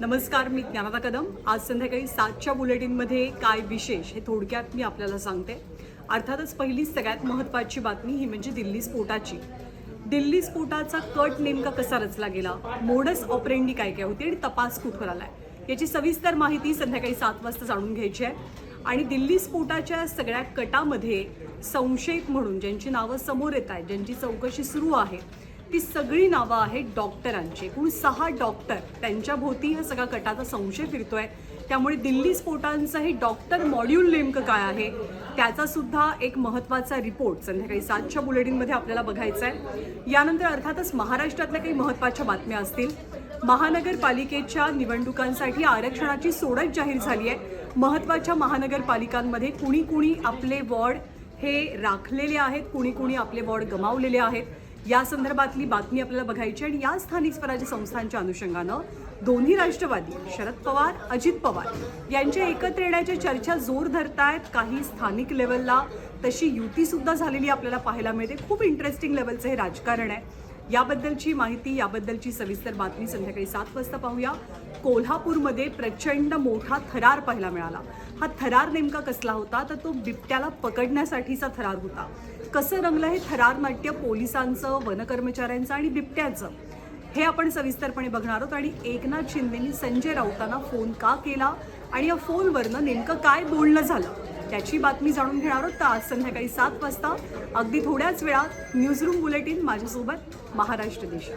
नमस्कार मी ज्ञानदा कदम. आज संध्याकाळी सातच्या बुलेटिनमध्ये काय विशेष हे थोडक्यात मी आपल्याला सांगते. अर्थातच पहिली सगळ्यात महत्त्वाची बातमी ही म्हणजे दिल्ली स्फोटाची. दिल्ली स्फोटाचा कट नेमका कसा रचला गेला? मोडस ऑपरेंडी काय काय होती आणि तपास कुठवर आलाय? याची सविस्तर माहिती संध्याकाळी सात वाजता जाणून घ्यायची आहे. आणि दिल्ली स्फोटाच्या सगळ्या कटामध्ये संशयित म्हणून ज्यांची नावं समोर येत आहेत ज्यांची चौकशी सुरू आहे ती सगळी नावं आहेत डॉक्टरांची. एकूण सहा डॉक्टर त्यांच्या भोवती हा सगळा कटाचा संशय फिरतोय. त्यामुळे दिल्ली स्फोटांचं हे डॉक्टर मॉड्यूल नेमकं काय आहे त्याचा सुद्धा एक महत्त्वाचा रिपोर्ट संध्याकाळी सातच्या बुलेटिनमध्ये आपल्याला बघायचा आहे यानंतर अर्थातच महाराष्ट्रातल्या काही महत्त्वाच्या बातम्या असतील. महानगरपालिकेच्या निवडणुकांसाठी आरक्षणाची सोडत जाहीर झाली आहे महत्त्वाच्या महानगरपालिकांमध्ये कुणी कुणी आपले वॉर्ड हे राखलेले आहेत कुणी कुणी आपले वॉर्ड गमावलेले आहेत. या संदर्भातली बातमी आपल्याला बघायची आणि या स्थानिक स्वराज्य संस्थांच्या अनुषंगानं दोन्ही राष्ट्रवादी शरद पवार अजित पवार यांच्या एकत्र येण्याच्या चर्चा जोर धरतायत. काही स्थानिक लेवलला तशी युतीसुद्धा झालेली आपल्याला पाहायला मिळते. खूप इंटरेस्टिंग लेवलचं हे राजकारण आहे. याबद्दलची माहिती याबद्दलची सविस्तर बातमी संध्याकाळी सात वाजता पाहूया. कोल्हापूरमध्ये प्रचंड मोठा थरार पाहायला मिळाला. हा थरार नेमका कसला होता? तर तो बिबट्याला पकडण्यासाठीचा थरार होता. कसं रंगलं हे थरार नाट्य पोलिसांचं वनकर्मचाऱ्यांचं आणि बिबट्याचं? हे आपण सविस्तरपणे बघणार आहोत आणि एकनाथ शिंदेनी संजय राऊतांना फोन का केला आणि या फोनवरनं नेमकं काय बोलणं झालं? त्याची बातमी जाणून घेणार आहोत. तर आज संध्याकाळी सात वाजता अगदी थोड्याच वेळात न्यूजरूम बुलेटिन माझ्यासोबत महाराष्ट्र देशात.